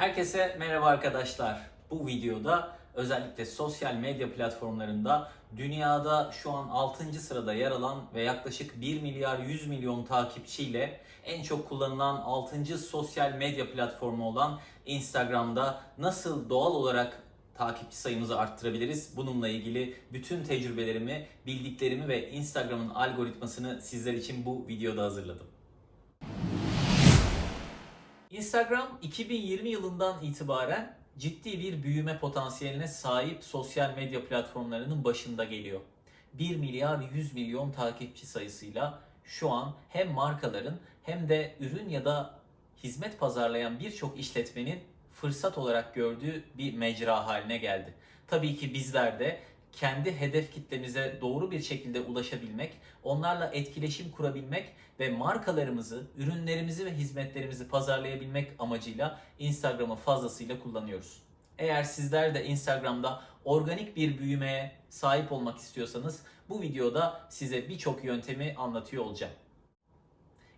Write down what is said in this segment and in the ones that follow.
Herkese merhaba arkadaşlar. Bu videoda özellikle sosyal medya platformlarında dünyada şu an 6. sırada yer alan ve yaklaşık 1 milyar 100 milyon takipçiyle en çok kullanılan 6. sosyal medya platformu olan Instagram'da nasıl doğal olarak takipçi sayımızı arttırabiliriz? Bununla ilgili bütün tecrübelerimi, bildiklerimi ve Instagram'ın algoritmasını sizler için bu videoda hazırladım. Instagram 2020 yılından itibaren ciddi bir büyüme potansiyeline sahip sosyal medya platformlarının başında geliyor. 1 milyar 100 milyon takipçi sayısıyla şu an hem markaların hem de ürün ya da hizmet pazarlayan birçok işletmenin fırsat olarak gördüğü bir mecra haline geldi. Tabii ki bizler de kendi hedef kitlemize doğru bir şekilde ulaşabilmek, onlarla etkileşim kurabilmek ve markalarımızı, ürünlerimizi ve hizmetlerimizi pazarlayabilmek amacıyla Instagram'ı fazlasıyla kullanıyoruz. Eğer sizler de Instagram'da organik bir büyümeye sahip olmak istiyorsanız bu videoda size birçok yöntemi anlatıyor olacağım.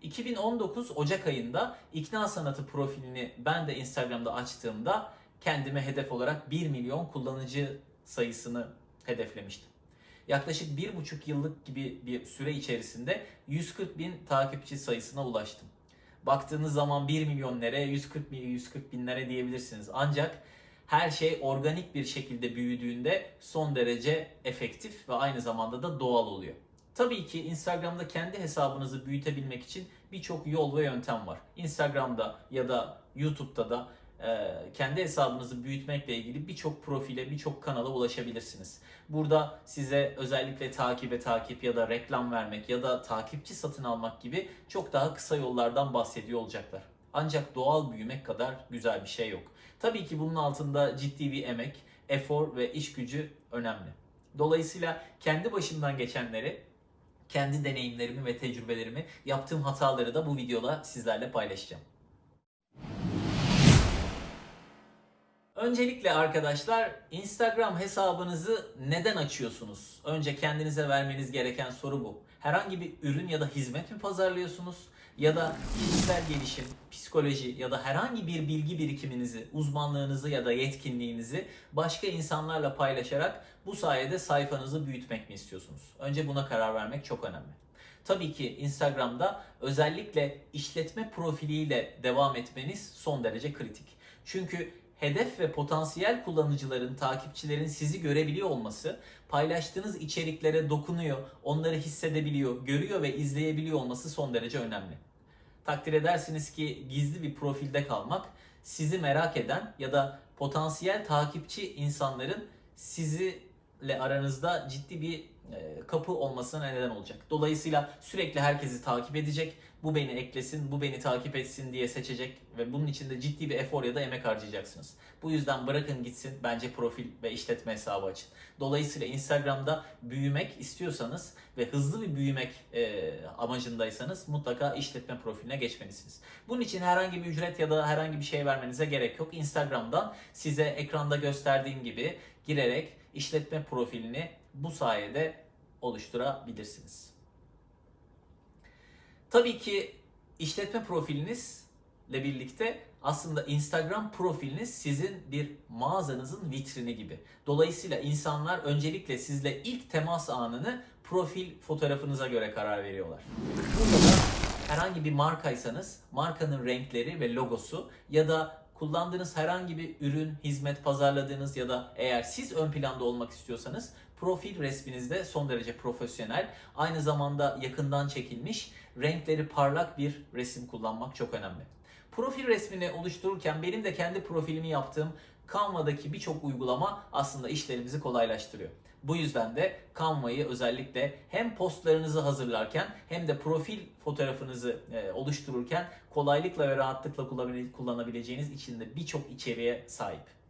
2019 Ocak ayında ikna sanatı profilini ben de Instagram'da açtığımda kendime hedef olarak 1 milyon kullanıcı sayısını hedeflemiştim. Yaklaşık bir buçuk yıllık gibi bir süre içerisinde 140 bin takipçi sayısına ulaştım. Baktığınız zaman 1 milyon nereye 140 bin 140 binlere diyebilirsiniz. Ancak her şey organik bir şekilde büyüdüğünde son derece efektif ve aynı zamanda da doğal oluyor. Tabii ki Instagram'da kendi hesabınızı büyütebilmek için birçok yol ve yöntem var. Instagram'da ya da YouTube'da da kendi hesabınızı büyütmekle ilgili birçok profile, birçok kanala ulaşabilirsiniz. Burada size özellikle takibe takip ya da reklam vermek ya da takipçi satın almak gibi çok daha kısa yollardan bahsediyor olacaklar. Ancak doğal büyümek kadar güzel bir şey yok. Tabii ki bunun altında ciddi bir emek, efor ve iş gücü önemli. Dolayısıyla kendi başımdan geçenleri, kendi deneyimlerimi ve tecrübelerimi, yaptığım hataları da bu videoda sizlerle paylaşacağım. Öncelikle arkadaşlar Instagram hesabınızı neden açıyorsunuz? Önce kendinize vermeniz gereken soru bu. Herhangi bir ürün ya da hizmet mi pazarlıyorsunuz? Ya da kişisel gelişim, psikoloji ya da herhangi bir bilgi birikiminizi, uzmanlığınızı ya da yetkinliğinizi başka insanlarla paylaşarak bu sayede sayfanızı büyütmek mi istiyorsunuz? Önce buna karar vermek çok önemli. Tabii ki Instagram'da özellikle işletme profiliyle devam etmeniz son derece kritik. Çünkü hedef ve potansiyel kullanıcıların, takipçilerin sizi görebiliyor olması, paylaştığınız içeriklere dokunuyor, onları hissedebiliyor, görüyor ve izleyebiliyor olması son derece önemli. Takdir edersiniz ki gizli bir profilde kalmak sizi merak eden ya da potansiyel takipçi insanların sizinle aranızda ciddi bir e, kapı olmasına neden olacak. Dolayısıyla sürekli herkesi takip edecek, bu beni eklesin, bu beni takip etsin diye seçecek ve bunun için de ciddi bir efor ya da emek harcayacaksınız. Bu yüzden bırakın gitsin bence profil ve işletme hesabı açın. Dolayısıyla Instagram'da büyümek istiyorsanız ve hızlı bir büyümek e, amacındaysanız mutlaka işletme profiline geçmelisiniz. Bunun için herhangi bir ücret ya da herhangi bir şey vermenize gerek yok. Instagram'dan size ekranda gösterdiğim gibi girerek işletme profilini bu sayede oluşturabilirsiniz. Tabii ki işletme profilinizle birlikte aslında Instagram profiliniz sizin bir mağazanızın vitrini gibi. Dolayısıyla insanlar öncelikle sizle ilk temas anını profil fotoğrafınıza göre karar veriyorlar. Burada da herhangi bir markaysanız markanın renkleri ve logosu ya da kullandığınız herhangi bir ürün, hizmet pazarladığınız ya da eğer siz ön planda olmak istiyorsanız profil resminizde son derece profesyonel, aynı zamanda yakından çekilmiş, renkleri parlak bir resim kullanmak çok önemli. Profil resmini oluştururken benim de kendi profilimi yaptığım Canva'daki birçok uygulama aslında işlerimizi kolaylaştırıyor. Bu yüzden de Canva'yı özellikle hem postlarınızı hazırlarken hem de profil fotoğrafınızı e, oluştururken kolaylıkla ve rahatlıkla kullanabileceğiniz içinde birçok içeriğe sahip.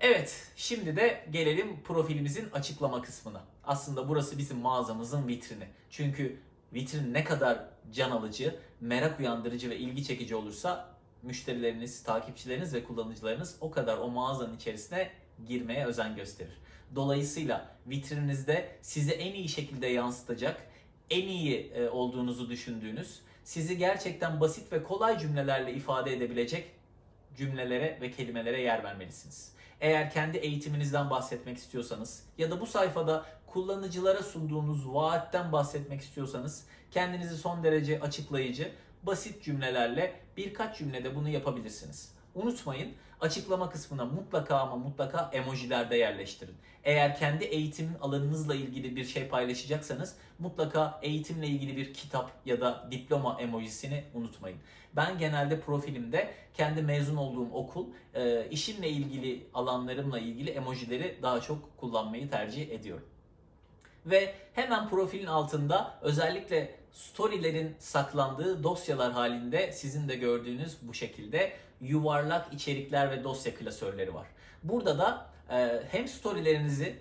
Evet, şimdi de gelelim profilimizin açıklama kısmına. Aslında burası bizim mağazamızın vitrini. Çünkü vitrin ne kadar can alıcı, merak uyandırıcı ve ilgi çekici olursa müşterileriniz, takipçileriniz ve kullanıcılarınız o kadar o mağazanın içerisine girmeye özen gösterir. Dolayısıyla vitrininizde sizi en iyi şekilde yansıtacak, en iyi e, olduğunuzu düşündüğünüz, sizi gerçekten basit ve kolay cümlelerle ifade edebilecek cümlelere ve kelimelere yer vermelisiniz. Eğer kendi eğitiminizden bahsetmek istiyorsanız ya da bu sayfada kullanıcılara sunduğunuz vaatten bahsetmek istiyorsanız kendinizi son derece açıklayıcı, basit cümlelerle birkaç cümlede bunu yapabilirsiniz. Unutmayın açıklama kısmına mutlaka ama mutlaka emojiler de yerleştirin. Eğer kendi eğitim alanınızla ilgili bir şey paylaşacaksanız mutlaka eğitimle ilgili bir kitap ya da diploma emojisini unutmayın. Ben genelde profilimde kendi mezun olduğum okul, e, işimle ilgili alanlarımla ilgili emojileri daha çok kullanmayı tercih ediyorum. Ve hemen profilin altında özellikle storylerin saklandığı dosyalar halinde sizin de gördüğünüz bu şekilde yuvarlak içerikler ve dosya klasörleri var. Burada da e, hem storylerinizi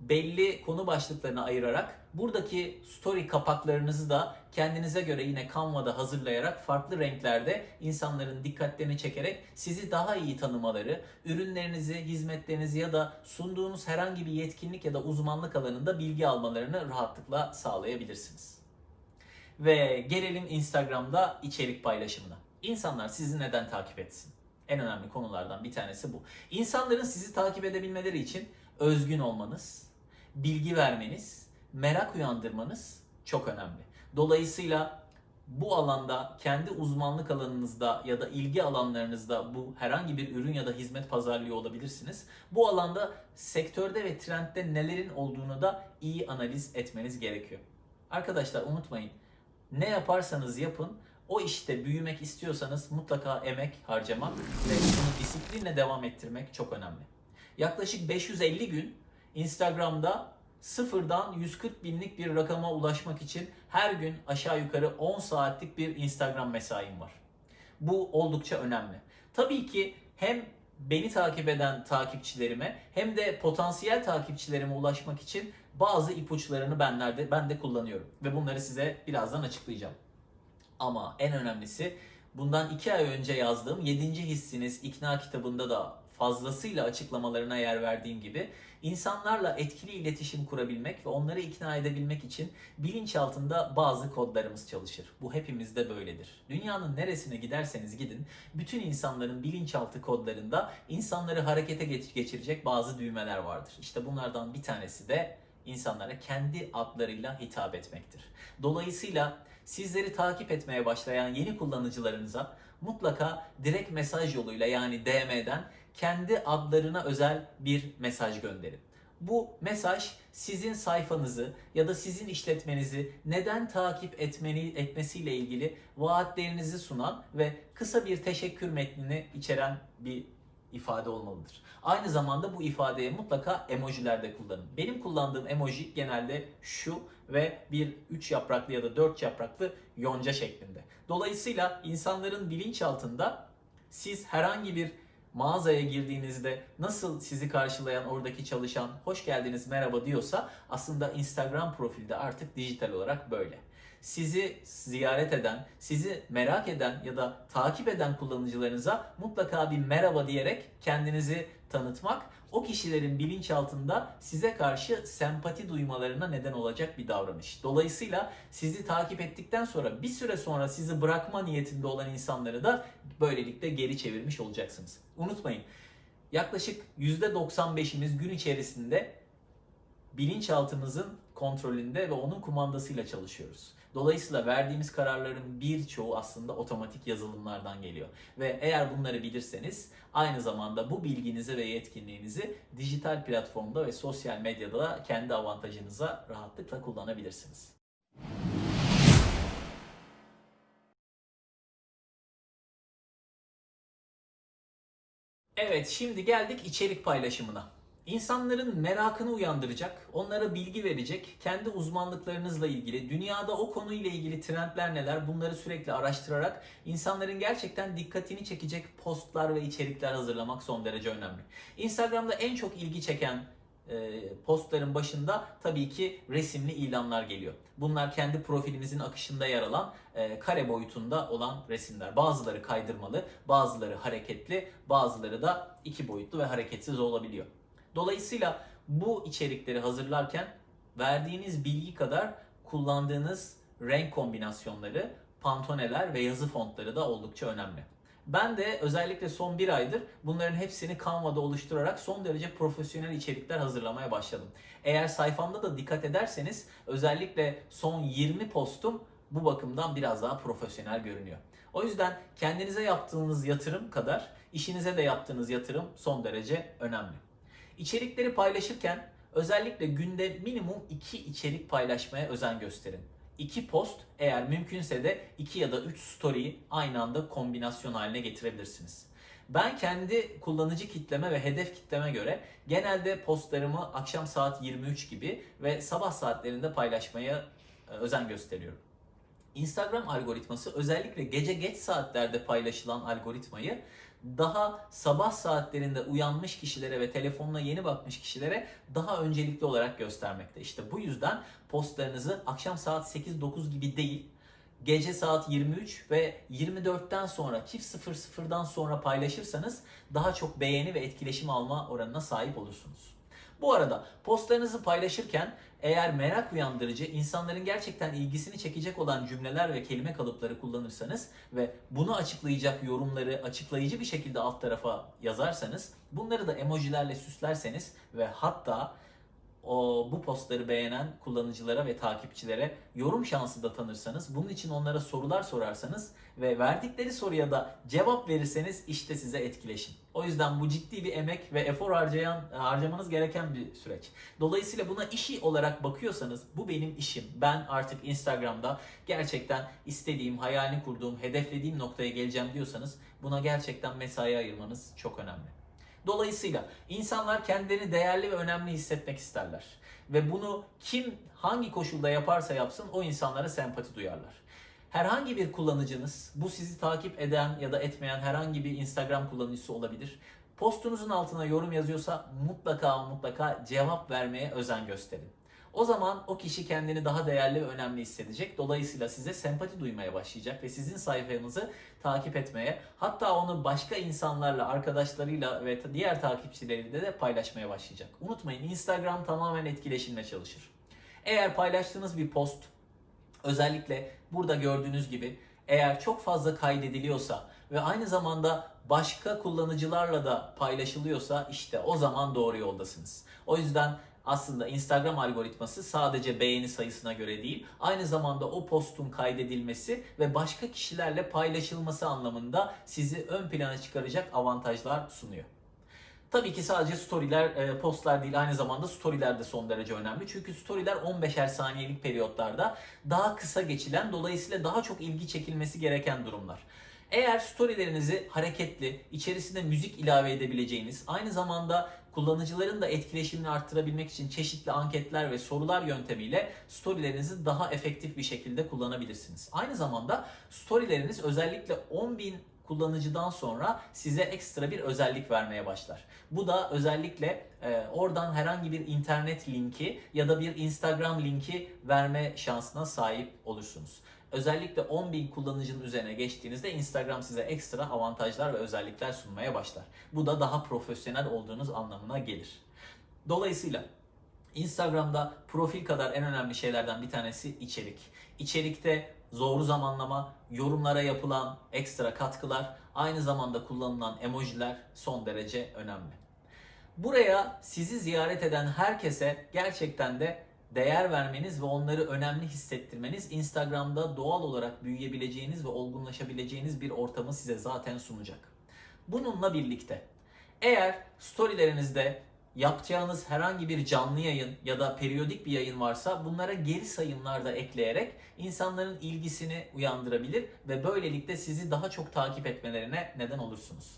belli konu başlıklarına ayırarak buradaki story kapaklarınızı da kendinize göre yine Canva'da hazırlayarak farklı renklerde insanların dikkatlerini çekerek sizi daha iyi tanımaları, ürünlerinizi, hizmetlerinizi ya da sunduğunuz herhangi bir yetkinlik ya da uzmanlık alanında bilgi almalarını rahatlıkla sağlayabilirsiniz. Ve gelelim Instagram'da içerik paylaşımına. İnsanlar sizi neden takip etsin? En önemli konulardan bir tanesi bu. İnsanların sizi takip edebilmeleri için özgün olmanız, bilgi vermeniz, merak uyandırmanız çok önemli. Dolayısıyla bu alanda kendi uzmanlık alanınızda ya da ilgi alanlarınızda bu herhangi bir ürün ya da hizmet pazarlıyor olabilirsiniz. Bu alanda sektörde ve trendde nelerin olduğunu da iyi analiz etmeniz gerekiyor. Arkadaşlar unutmayın ne yaparsanız yapın o işte büyümek istiyorsanız mutlaka emek harcamak ve bunu disiplinle devam ettirmek çok önemli. Yaklaşık 550 gün Instagram'da sıfırdan 140 binlik bir rakama ulaşmak için her gün aşağı yukarı 10 saatlik bir Instagram mesaim var. Bu oldukça önemli. Tabii ki hem beni takip eden takipçilerime hem de potansiyel takipçilerime ulaşmak için bazı ipuçlarını benlerde ben de kullanıyorum ve bunları size birazdan açıklayacağım. Ama en önemlisi bundan iki ay önce yazdığım 7. Hissiniz ikna kitabında da fazlasıyla açıklamalarına yer verdiğim gibi insanlarla etkili iletişim kurabilmek ve onları ikna edebilmek için bilinçaltında bazı kodlarımız çalışır. Bu hepimizde böyledir. Dünyanın neresine giderseniz gidin bütün insanların bilinçaltı kodlarında insanları harekete geçirecek bazı düğmeler vardır. İşte bunlardan bir tanesi de insanlara kendi adlarıyla hitap etmektir. Dolayısıyla sizleri takip etmeye başlayan yeni kullanıcılarınıza mutlaka direkt mesaj yoluyla yani DM'den kendi adlarına özel bir mesaj gönderin. Bu mesaj sizin sayfanızı ya da sizin işletmenizi neden takip etmeni etmesiyle ilgili vaatlerinizi sunan ve kısa bir teşekkür metnini içeren bir ifade olmalıdır. Aynı zamanda bu ifadeye mutlaka emojiler de kullanın. Benim kullandığım emoji genelde şu ve bir 3 yapraklı ya da 4 yapraklı yonca şeklinde. Dolayısıyla insanların bilinçaltında siz herhangi bir mağazaya girdiğinizde nasıl sizi karşılayan oradaki çalışan hoş geldiniz merhaba diyorsa aslında Instagram profilde artık dijital olarak böyle. Sizi ziyaret eden, sizi merak eden ya da takip eden kullanıcılarınıza mutlaka bir merhaba diyerek kendinizi tanıtmak o kişilerin bilinçaltında size karşı sempati duymalarına neden olacak bir davranış. Dolayısıyla sizi takip ettikten sonra bir süre sonra sizi bırakma niyetinde olan insanları da böylelikle geri çevirmiş olacaksınız. Unutmayın yaklaşık %95'imiz gün içerisinde bilinçaltımızın kontrolünde ve onun kumandasıyla çalışıyoruz. Dolayısıyla verdiğimiz kararların birçoğu aslında otomatik yazılımlardan geliyor. Ve eğer bunları bilirseniz aynı zamanda bu bilginizi ve yetkinliğinizi dijital platformda ve sosyal medyada da kendi avantajınıza rahatlıkla kullanabilirsiniz. Evet, şimdi geldik içerik paylaşımına. İnsanların merakını uyandıracak, onlara bilgi verecek, kendi uzmanlıklarınızla ilgili, dünyada o konuyla ilgili trendler neler bunları sürekli araştırarak insanların gerçekten dikkatini çekecek postlar ve içerikler hazırlamak son derece önemli. Instagram'da en çok ilgi çeken e, postların başında tabii ki resimli ilanlar geliyor. Bunlar kendi profilimizin akışında yer alan e, kare boyutunda olan resimler. Bazıları kaydırmalı, bazıları hareketli, bazıları da iki boyutlu ve hareketsiz olabiliyor. Dolayısıyla bu içerikleri hazırlarken verdiğiniz bilgi kadar kullandığınız renk kombinasyonları, pantoneler ve yazı fontları da oldukça önemli. Ben de özellikle son bir aydır bunların hepsini Canva'da oluşturarak son derece profesyonel içerikler hazırlamaya başladım. Eğer sayfamda da dikkat ederseniz özellikle son 20 postum bu bakımdan biraz daha profesyonel görünüyor. O yüzden kendinize yaptığınız yatırım kadar işinize de yaptığınız yatırım son derece önemli. İçerikleri paylaşırken özellikle günde minimum 2 içerik paylaşmaya özen gösterin. 2 post eğer mümkünse de 2 ya da 3 story'yi aynı anda kombinasyon haline getirebilirsiniz. Ben kendi kullanıcı kitleme ve hedef kitleme göre genelde postlarımı akşam saat 23 gibi ve sabah saatlerinde paylaşmaya e, özen gösteriyorum. Instagram algoritması özellikle gece geç saatlerde paylaşılan algoritmayı daha sabah saatlerinde uyanmış kişilere ve telefonuna yeni bakmış kişilere daha öncelikli olarak göstermekte. İşte bu yüzden postlarınızı akşam saat 8-9 gibi değil, gece saat 23 ve 24'ten sonra çift 00'dan sonra paylaşırsanız daha çok beğeni ve etkileşim alma oranına sahip olursunuz. Bu arada postlarınızı paylaşırken eğer merak uyandırıcı, insanların gerçekten ilgisini çekecek olan cümleler ve kelime kalıpları kullanırsanız ve bunu açıklayacak yorumları açıklayıcı bir şekilde alt tarafa yazarsanız, bunları da emojilerle süslerseniz ve hatta o bu postları beğenen kullanıcılara ve takipçilere yorum şansı da tanırsanız, bunun için onlara sorular sorarsanız ve verdikleri soruya da cevap verirseniz işte size etkileşim. O yüzden bu ciddi bir emek ve efor harcayan harcamanız gereken bir süreç. Dolayısıyla buna işi olarak bakıyorsanız bu benim işim. Ben artık Instagram'da gerçekten istediğim, hayalini kurduğum, hedeflediğim noktaya geleceğim diyorsanız buna gerçekten mesai ayırmanız çok önemli. Dolayısıyla insanlar kendilerini değerli ve önemli hissetmek isterler. Ve bunu kim hangi koşulda yaparsa yapsın o insanlara sempati duyarlar. Herhangi bir kullanıcınız, bu sizi takip eden ya da etmeyen herhangi bir Instagram kullanıcısı olabilir. Postunuzun altına yorum yazıyorsa mutlaka mutlaka cevap vermeye özen gösterin. O zaman o kişi kendini daha değerli ve önemli hissedecek. Dolayısıyla size sempati duymaya başlayacak ve sizin sayfanızı takip etmeye, hatta onu başka insanlarla, arkadaşlarıyla ve diğer takipçileriyle de paylaşmaya başlayacak. Unutmayın Instagram tamamen etkileşimle çalışır. Eğer paylaştığınız bir post özellikle burada gördüğünüz gibi eğer çok fazla kaydediliyorsa ve aynı zamanda başka kullanıcılarla da paylaşılıyorsa işte o zaman doğru yoldasınız. O yüzden aslında Instagram algoritması sadece beğeni sayısına göre değil, aynı zamanda o postun kaydedilmesi ve başka kişilerle paylaşılması anlamında sizi ön plana çıkaracak avantajlar sunuyor. Tabii ki sadece storyler, e, postlar değil aynı zamanda storyler de son derece önemli. Çünkü storyler 15'er saniyelik periyotlarda daha kısa geçilen dolayısıyla daha çok ilgi çekilmesi gereken durumlar. Eğer storylerinizi hareketli, içerisinde müzik ilave edebileceğiniz, aynı zamanda kullanıcıların da etkileşimini arttırabilmek için çeşitli anketler ve sorular yöntemiyle storylerinizi daha efektif bir şekilde kullanabilirsiniz. Aynı zamanda storyleriniz özellikle 10.000 kullanıcıdan sonra size ekstra bir özellik vermeye başlar. Bu da özellikle e, oradan herhangi bir internet linki ya da bir Instagram linki verme şansına sahip olursunuz. Özellikle 10.000 kullanıcının üzerine geçtiğinizde Instagram size ekstra avantajlar ve özellikler sunmaya başlar. Bu da daha profesyonel olduğunuz anlamına gelir. Dolayısıyla Instagram'da profil kadar en önemli şeylerden bir tanesi içerik. İçerikte doğru zamanlama, yorumlara yapılan ekstra katkılar, aynı zamanda kullanılan emojiler son derece önemli. Buraya sizi ziyaret eden herkese gerçekten de değer vermeniz ve onları önemli hissettirmeniz Instagram'da doğal olarak büyüyebileceğiniz ve olgunlaşabileceğiniz bir ortamı size zaten sunacak. Bununla birlikte eğer storylerinizde yapacağınız herhangi bir canlı yayın ya da periyodik bir yayın varsa bunlara geri sayımlar da ekleyerek insanların ilgisini uyandırabilir ve böylelikle sizi daha çok takip etmelerine neden olursunuz.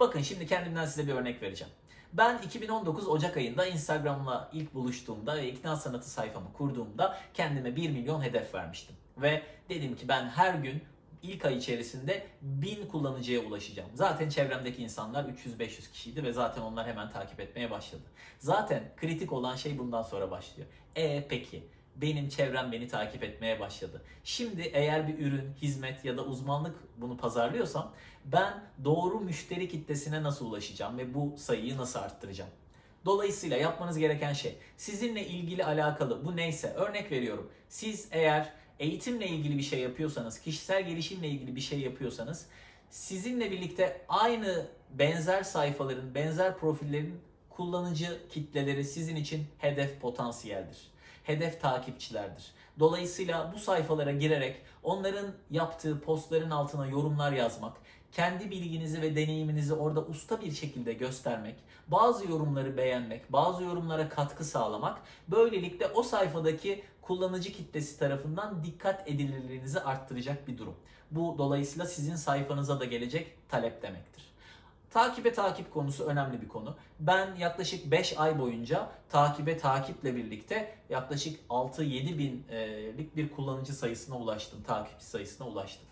Bakın şimdi kendimden size bir örnek vereceğim. Ben 2019 Ocak ayında Instagram'la ilk buluştuğumda ve ikna sanatı sayfamı kurduğumda kendime 1 milyon hedef vermiştim. Ve dedim ki ben her gün ilk ay içerisinde 1000 kullanıcıya ulaşacağım. Zaten çevremdeki insanlar 300-500 kişiydi ve zaten onlar hemen takip etmeye başladı. Zaten kritik olan şey bundan sonra başlıyor. E peki benim çevrem beni takip etmeye başladı. Şimdi eğer bir ürün, hizmet ya da uzmanlık bunu pazarlıyorsam ben doğru müşteri kitlesine nasıl ulaşacağım ve bu sayıyı nasıl arttıracağım? Dolayısıyla yapmanız gereken şey sizinle ilgili alakalı bu neyse örnek veriyorum. Siz eğer eğitimle ilgili bir şey yapıyorsanız, kişisel gelişimle ilgili bir şey yapıyorsanız sizinle birlikte aynı benzer sayfaların, benzer profillerin kullanıcı kitleleri sizin için hedef potansiyeldir. Hedef takipçilerdir. Dolayısıyla bu sayfalara girerek onların yaptığı postların altına yorumlar yazmak, kendi bilginizi ve deneyiminizi orada usta bir şekilde göstermek, bazı yorumları beğenmek, bazı yorumlara katkı sağlamak, böylelikle o sayfadaki kullanıcı kitlesi tarafından dikkat edilirliğinizi arttıracak bir durum. Bu dolayısıyla sizin sayfanıza da gelecek talep demektir. Takibe takip konusu önemli bir konu. Ben yaklaşık 5 ay boyunca takibe takiple birlikte yaklaşık 6-7 binlik bir kullanıcı sayısına ulaştım, takipçi sayısına ulaştım.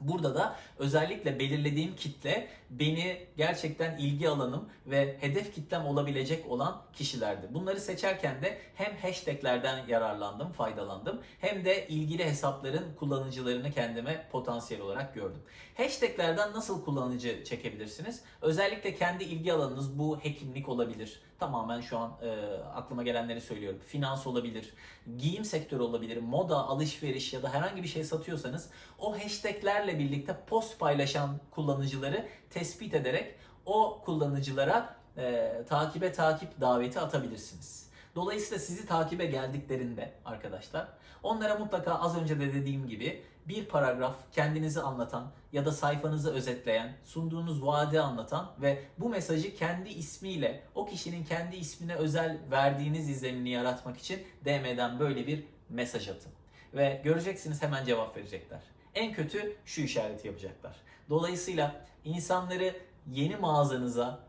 Burada da özellikle belirlediğim kitle beni gerçekten ilgi alanım ve hedef kitlem olabilecek olan kişilerdi. Bunları seçerken de hem hashtaglerden yararlandım, faydalandım hem de ilgili hesapların kullanıcılarını kendime potansiyel olarak gördüm. Hashtaglerden nasıl kullanıcı çekebilirsiniz? Özellikle kendi ilgi alanınız bu hekimlik olabilir. Tamamen şu an e, aklıma gelenleri söylüyorum. Finans olabilir, giyim sektörü olabilir, moda, alışveriş ya da herhangi bir şey satıyorsanız o hashtaglerle birlikte post paylaşan kullanıcıları tespit ederek o kullanıcılara e, takibe takip daveti atabilirsiniz. Dolayısıyla sizi takibe geldiklerinde arkadaşlar onlara mutlaka az önce de dediğim gibi bir paragraf kendinizi anlatan ya da sayfanızı özetleyen, sunduğunuz vaadi anlatan ve bu mesajı kendi ismiyle o kişinin kendi ismine özel verdiğiniz izlenimini yaratmak için DM'den böyle bir mesaj atın. Ve göreceksiniz hemen cevap verecekler. En kötü şu işareti yapacaklar. Dolayısıyla insanları yeni mağazanıza,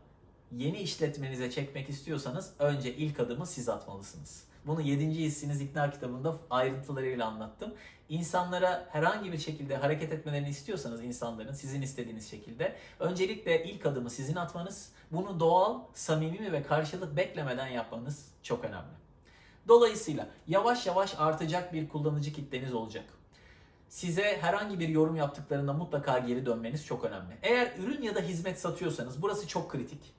yeni işletmenize çekmek istiyorsanız önce ilk adımı siz atmalısınız. Bunu 7. hissiniz ikna kitabında ayrıntılarıyla anlattım. İnsanlara herhangi bir şekilde hareket etmelerini istiyorsanız insanların sizin istediğiniz şekilde öncelikle ilk adımı sizin atmanız, bunu doğal, samimi ve karşılık beklemeden yapmanız çok önemli. Dolayısıyla yavaş yavaş artacak bir kullanıcı kitleniz olacak size herhangi bir yorum yaptıklarında mutlaka geri dönmeniz çok önemli. Eğer ürün ya da hizmet satıyorsanız burası çok kritik.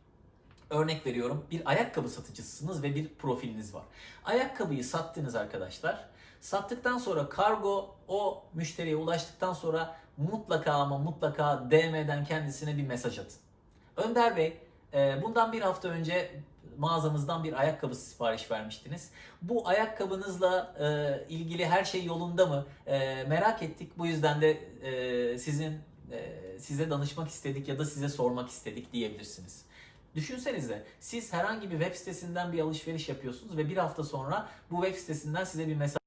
Örnek veriyorum bir ayakkabı satıcısısınız ve bir profiliniz var. Ayakkabıyı sattınız arkadaşlar. Sattıktan sonra kargo o müşteriye ulaştıktan sonra mutlaka ama mutlaka DM'den kendisine bir mesaj atın. Önder Bey e, bundan bir hafta önce mağazamızdan bir ayakkabı sipariş vermiştiniz. Bu ayakkabınızla e, ilgili her şey yolunda mı? E, merak ettik. Bu yüzden de e, sizin e, size danışmak istedik ya da size sormak istedik diyebilirsiniz. Düşünsenize siz herhangi bir web sitesinden bir alışveriş yapıyorsunuz ve bir hafta sonra bu web sitesinden size bir mesaj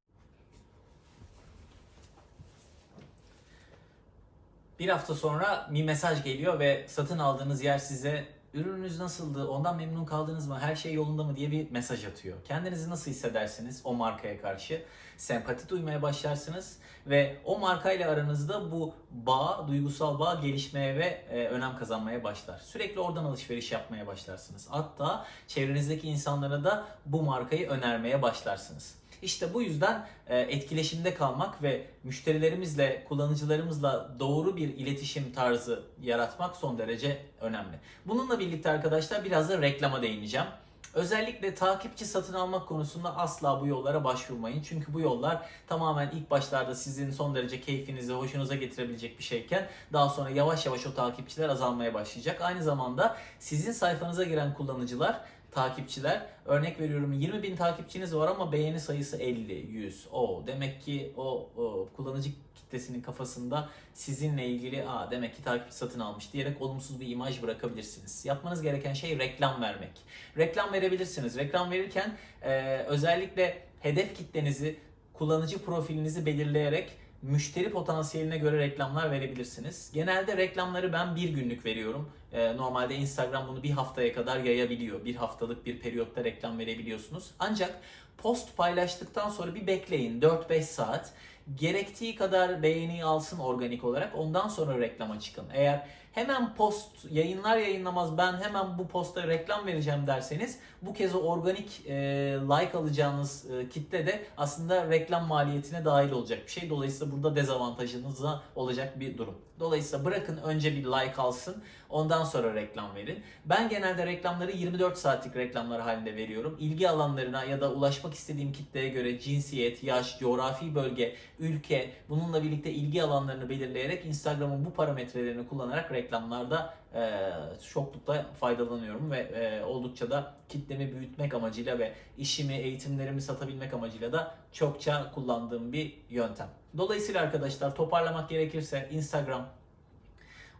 Bir hafta sonra bir mesaj geliyor ve satın aldığınız yer size ürününüz nasıldı, ondan memnun kaldınız mı, her şey yolunda mı diye bir mesaj atıyor. Kendinizi nasıl hissedersiniz o markaya karşı? Sempati duymaya başlarsınız ve o markayla aranızda bu bağ, duygusal bağ gelişmeye ve e, önem kazanmaya başlar. Sürekli oradan alışveriş yapmaya başlarsınız. Hatta çevrenizdeki insanlara da bu markayı önermeye başlarsınız. İşte bu yüzden e, etkileşimde kalmak ve müşterilerimizle, kullanıcılarımızla doğru bir iletişim tarzı yaratmak son derece önemli. Bununla birlikte arkadaşlar biraz da reklama değineceğim. Özellikle takipçi satın almak konusunda asla bu yollara başvurmayın. Çünkü bu yollar tamamen ilk başlarda sizin son derece keyfinizi, hoşunuza getirebilecek bir şeyken daha sonra yavaş yavaş o takipçiler azalmaya başlayacak. Aynı zamanda sizin sayfanıza giren kullanıcılar takipçiler. Örnek veriyorum 20 bin takipçiniz var ama beğeni sayısı 50, 100. O demek ki o, o kullanıcı kitlesinin kafasında sizinle ilgili Aa, demek ki takipçi satın almış diyerek olumsuz bir imaj bırakabilirsiniz. Yapmanız gereken şey reklam vermek. Reklam verebilirsiniz. Reklam verirken e, özellikle hedef kitlenizi, kullanıcı profilinizi belirleyerek müşteri potansiyeline göre reklamlar verebilirsiniz. Genelde reklamları ben bir günlük veriyorum. Ee, normalde Instagram bunu bir haftaya kadar yayabiliyor. Bir haftalık bir periyotta reklam verebiliyorsunuz. Ancak post paylaştıktan sonra bir bekleyin 4-5 saat. Gerektiği kadar beğeni alsın organik olarak ondan sonra reklama çıkın. Eğer hemen post yayınlar yayınlamaz ben hemen bu posta reklam vereceğim derseniz bu kez o organik e, like alacağınız e, kitle de aslında reklam maliyetine dahil olacak bir şey. Dolayısıyla burada dezavantajınıza olacak bir durum. Dolayısıyla bırakın önce bir like alsın ondan sonra reklam verin. Ben genelde reklamları 24 saatlik reklamlar halinde veriyorum. İlgi alanlarına ya da ulaşmak istediğim kitleye göre cinsiyet, yaş, coğrafi bölge, ülke bununla birlikte ilgi alanlarını belirleyerek Instagram'ın bu parametrelerini kullanarak reklamlarda e, çoklukla faydalanıyorum ve e, oldukça da kitlemi büyütmek amacıyla ve işimi, eğitimlerimi satabilmek amacıyla da çokça kullandığım bir yöntem. Dolayısıyla arkadaşlar toparlamak gerekirse Instagram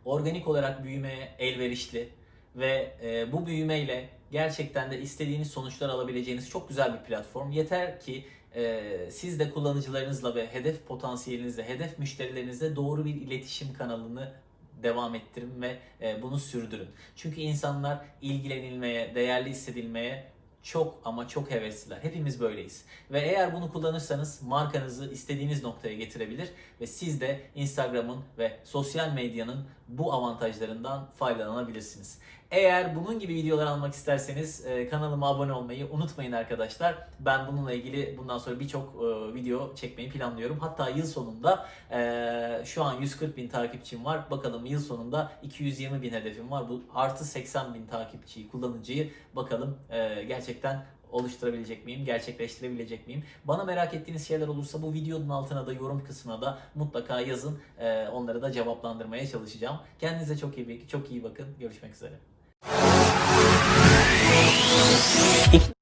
organik olarak büyümeye elverişli ve e, bu büyümeyle gerçekten de istediğiniz sonuçlar alabileceğiniz çok güzel bir platform. Yeter ki e, siz de kullanıcılarınızla ve hedef potansiyelinizle, hedef müşterilerinizle doğru bir iletişim kanalını devam ettirin ve e, bunu sürdürün. Çünkü insanlar ilgilenilmeye, değerli hissedilmeye çok ama çok hevesliler. Hepimiz böyleyiz. Ve eğer bunu kullanırsanız markanızı istediğiniz noktaya getirebilir ve siz de Instagram'ın ve sosyal medyanın bu avantajlarından faydalanabilirsiniz. Eğer bunun gibi videolar almak isterseniz e, kanalıma abone olmayı unutmayın arkadaşlar. Ben bununla ilgili bundan sonra birçok e, video çekmeyi planlıyorum. Hatta yıl sonunda e, şu an 140 bin takipçim var. Bakalım yıl sonunda 220 bin hedefim var. Bu artı 80 bin takipçiyi, kullanıcıyı bakalım gerçekten oluşturabilecek miyim, gerçekleştirebilecek miyim? Bana merak ettiğiniz şeyler olursa bu videonun altına da yorum kısmına da mutlaka yazın. E, onları da cevaplandırmaya çalışacağım. Kendinize çok iyi çok iyi bakın. Görüşmek üzere. フフフ。